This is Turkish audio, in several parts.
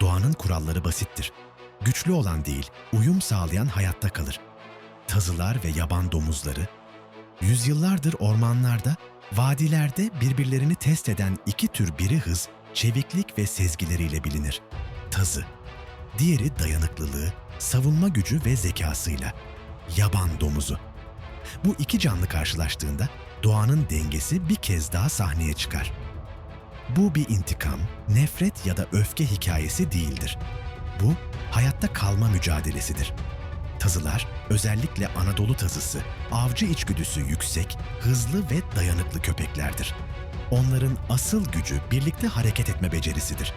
Doğanın kuralları basittir. Güçlü olan değil, uyum sağlayan hayatta kalır. Tazılar ve yaban domuzları, yüzyıllardır ormanlarda, vadilerde birbirlerini test eden iki tür biri hız, çeviklik ve sezgileriyle bilinir. Tazı, diğeri dayanıklılığı, savunma gücü ve zekasıyla. Yaban domuzu. Bu iki canlı karşılaştığında doğanın dengesi bir kez daha sahneye çıkar. Bu bir intikam, nefret ya da öfke hikayesi değildir. Bu hayatta kalma mücadelesidir. Tazılar, özellikle Anadolu tazısı, avcı içgüdüsü yüksek, hızlı ve dayanıklı köpeklerdir. Onların asıl gücü birlikte hareket etme becerisidir.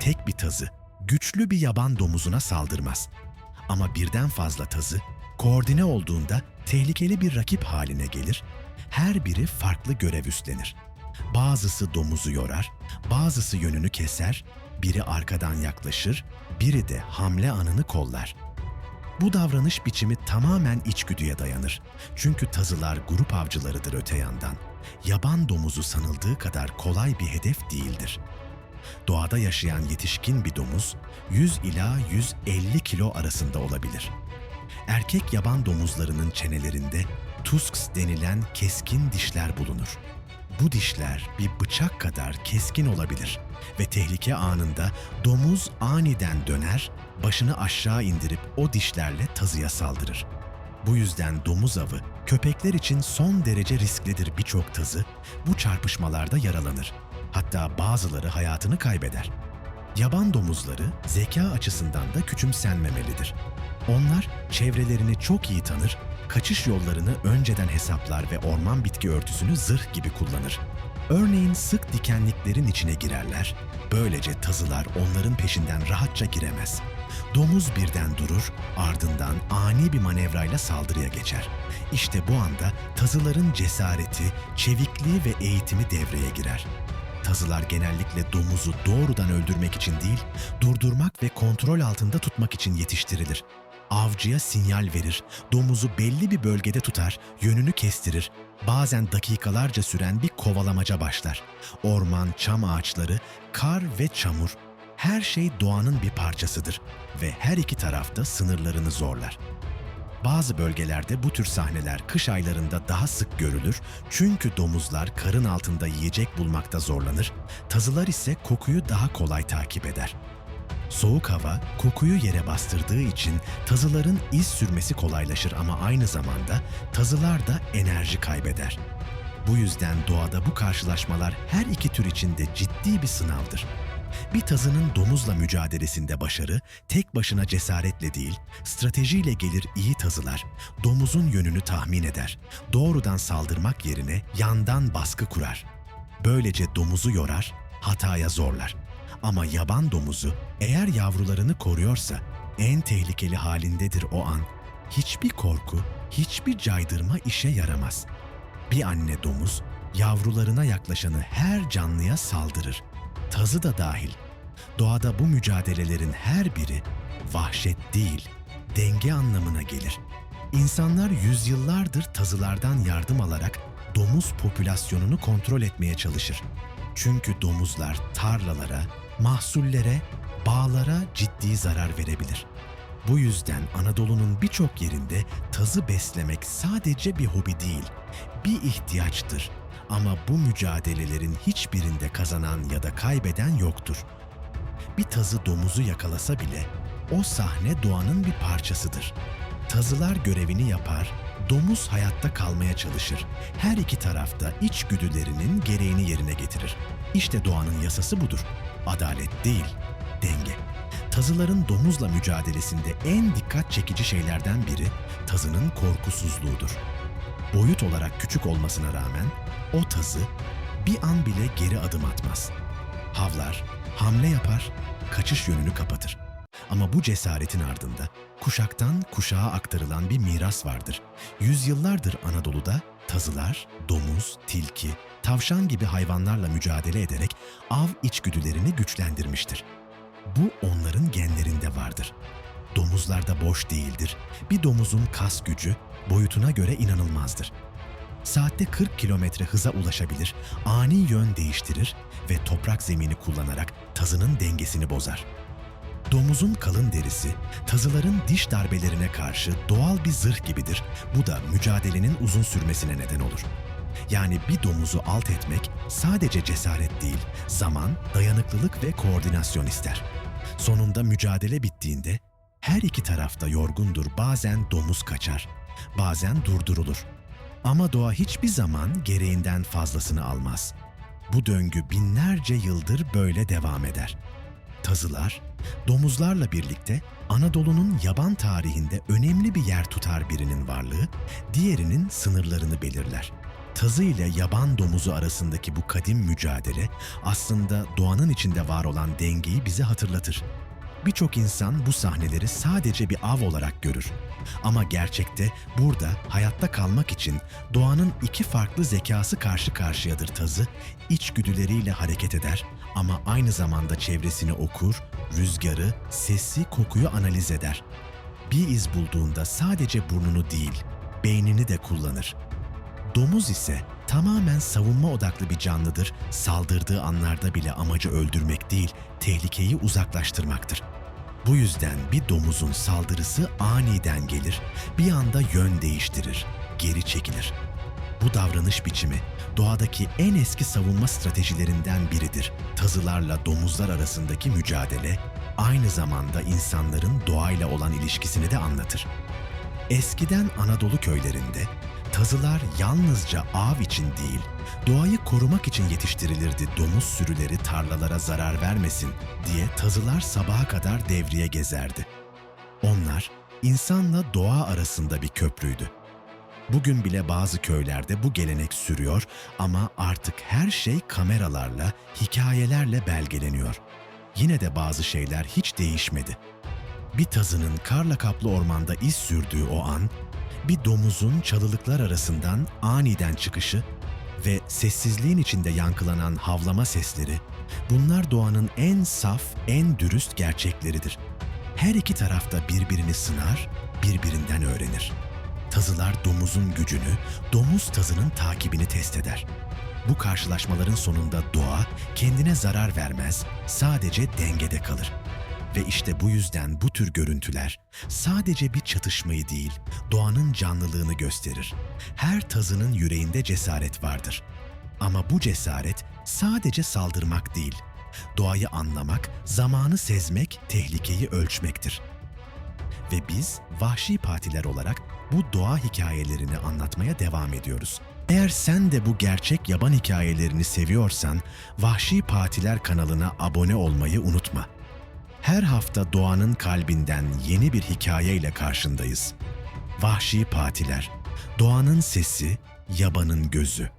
Tek bir tazı, güçlü bir yaban domuzuna saldırmaz. Ama birden fazla tazı, koordine olduğunda tehlikeli bir rakip haline gelir, her biri farklı görev üstlenir. Bazısı domuzu yorar, bazısı yönünü keser, biri arkadan yaklaşır, biri de hamle anını kollar. Bu davranış biçimi tamamen içgüdüye dayanır. Çünkü tazılar grup avcılarıdır öte yandan. Yaban domuzu sanıldığı kadar kolay bir hedef değildir. Doğada yaşayan yetişkin bir domuz 100 ila 150 kilo arasında olabilir. Erkek yaban domuzlarının çenelerinde tusks denilen keskin dişler bulunur. Bu dişler bir bıçak kadar keskin olabilir ve tehlike anında domuz aniden döner, başını aşağı indirip o dişlerle tazıya saldırır. Bu yüzden domuz avı köpekler için son derece risklidir birçok tazı bu çarpışmalarda yaralanır. Hatta bazıları hayatını kaybeder. Yaban domuzları zeka açısından da küçümsenmemelidir. Onlar çevrelerini çok iyi tanır, kaçış yollarını önceden hesaplar ve orman bitki örtüsünü zırh gibi kullanır. Örneğin sık dikenliklerin içine girerler. Böylece tazılar onların peşinden rahatça giremez. Domuz birden durur, ardından ani bir manevrayla saldırıya geçer. İşte bu anda tazıların cesareti, çevikliği ve eğitimi devreye girer. Tazılar genellikle domuzu doğrudan öldürmek için değil, durdurmak ve kontrol altında tutmak için yetiştirilir. Avcıya sinyal verir, domuzu belli bir bölgede tutar, yönünü kestirir. Bazen dakikalarca süren bir kovalamaca başlar. Orman, çam ağaçları, kar ve çamur, her şey doğanın bir parçasıdır ve her iki tarafta sınırlarını zorlar. Bazı bölgelerde bu tür sahneler kış aylarında daha sık görülür çünkü domuzlar karın altında yiyecek bulmakta zorlanır, tazılar ise kokuyu daha kolay takip eder. Soğuk hava kokuyu yere bastırdığı için tazıların iz sürmesi kolaylaşır ama aynı zamanda tazılar da enerji kaybeder. Bu yüzden doğada bu karşılaşmalar her iki tür için de ciddi bir sınavdır. Bir tazının domuzla mücadelesinde başarı, tek başına cesaretle değil, stratejiyle gelir iyi tazılar, domuzun yönünü tahmin eder, doğrudan saldırmak yerine yandan baskı kurar. Böylece domuzu yorar, hataya zorlar. Ama yaban domuzu eğer yavrularını koruyorsa en tehlikeli halindedir o an. Hiçbir korku, hiçbir caydırma işe yaramaz. Bir anne domuz yavrularına yaklaşanı her canlıya saldırır. Tazı da dahil. Doğada bu mücadelelerin her biri vahşet değil, denge anlamına gelir. İnsanlar yüzyıllardır tazılardan yardım alarak domuz popülasyonunu kontrol etmeye çalışır. Çünkü domuzlar tarlalara, mahsullere, bağlara ciddi zarar verebilir. Bu yüzden Anadolu'nun birçok yerinde tazı beslemek sadece bir hobi değil, bir ihtiyaçtır. Ama bu mücadelelerin hiçbirinde kazanan ya da kaybeden yoktur. Bir tazı domuzu yakalasa bile o sahne doğanın bir parçasıdır. Tazılar görevini yapar, domuz hayatta kalmaya çalışır. Her iki tarafta içgüdülerinin gereğini yerine getirir. İşte doğanın yasası budur. Adalet değil, denge. Tazıların domuzla mücadelesinde en dikkat çekici şeylerden biri tazının korkusuzluğudur. Boyut olarak küçük olmasına rağmen o tazı bir an bile geri adım atmaz. Havlar, hamle yapar, kaçış yönünü kapatır. Ama bu cesaretin ardında kuşaktan kuşağa aktarılan bir miras vardır. Yüzyıllardır Anadolu'da tazılar, domuz, tilki, tavşan gibi hayvanlarla mücadele ederek av içgüdülerini güçlendirmiştir. Bu onların genlerinde vardır. Domuzlar da boş değildir. Bir domuzun kas gücü boyutuna göre inanılmazdır. Saatte 40 kilometre hıza ulaşabilir, ani yön değiştirir ve toprak zemini kullanarak tazının dengesini bozar. Domuzun kalın derisi, tazıların diş darbelerine karşı doğal bir zırh gibidir. Bu da mücadelenin uzun sürmesine neden olur. Yani bir domuzu alt etmek sadece cesaret değil, zaman, dayanıklılık ve koordinasyon ister. Sonunda mücadele bittiğinde her iki tarafta yorgundur. Bazen domuz kaçar, bazen durdurulur. Ama doğa hiçbir zaman gereğinden fazlasını almaz. Bu döngü binlerce yıldır böyle devam eder. Tazılar, domuzlarla birlikte Anadolu'nun yaban tarihinde önemli bir yer tutar birinin varlığı, diğerinin sınırlarını belirler. Tazı ile yaban domuzu arasındaki bu kadim mücadele aslında doğanın içinde var olan dengeyi bize hatırlatır. Birçok insan bu sahneleri sadece bir av olarak görür. Ama gerçekte burada hayatta kalmak için doğanın iki farklı zekası karşı karşıyadır tazı. İçgüdüleriyle hareket eder ama aynı zamanda çevresini okur, rüzgarı, sesi, kokuyu analiz eder. Bir iz bulduğunda sadece burnunu değil, beynini de kullanır. Domuz ise tamamen savunma odaklı bir canlıdır. Saldırdığı anlarda bile amacı öldürmek değil, tehlikeyi uzaklaştırmaktır. Bu yüzden bir domuzun saldırısı aniden gelir, bir anda yön değiştirir, geri çekilir. Bu davranış biçimi doğadaki en eski savunma stratejilerinden biridir. Tazılarla domuzlar arasındaki mücadele aynı zamanda insanların doğayla olan ilişkisini de anlatır. Eskiden Anadolu köylerinde tazılar yalnızca av için değil, doğayı korumak için yetiştirilirdi. Domuz sürüleri tarlalara zarar vermesin diye tazılar sabaha kadar devriye gezerdi. Onlar insanla doğa arasında bir köprüydü. Bugün bile bazı köylerde bu gelenek sürüyor ama artık her şey kameralarla, hikayelerle belgeleniyor. Yine de bazı şeyler hiç değişmedi. Bir tazının karla kaplı ormanda iz sürdüğü o an, bir domuzun çalılıklar arasından aniden çıkışı ve sessizliğin içinde yankılanan havlama sesleri, bunlar doğanın en saf, en dürüst gerçekleridir. Her iki tarafta birbirini sınar, birbirinden öğrenir. Tazılar domuzun gücünü, domuz tazının takibini test eder. Bu karşılaşmaların sonunda doğa kendine zarar vermez, sadece dengede kalır. Ve işte bu yüzden bu tür görüntüler sadece bir çatışmayı değil, doğanın canlılığını gösterir. Her tazının yüreğinde cesaret vardır. Ama bu cesaret sadece saldırmak değil, doğayı anlamak, zamanı sezmek, tehlikeyi ölçmektir. Ve biz vahşi patiler olarak bu doğa hikayelerini anlatmaya devam ediyoruz. Eğer sen de bu gerçek yaban hikayelerini seviyorsan, Vahşi Patiler kanalına abone olmayı unutma. Her hafta doğanın kalbinden yeni bir hikayeyle karşındayız. Vahşi Patiler, doğanın sesi, yabanın gözü.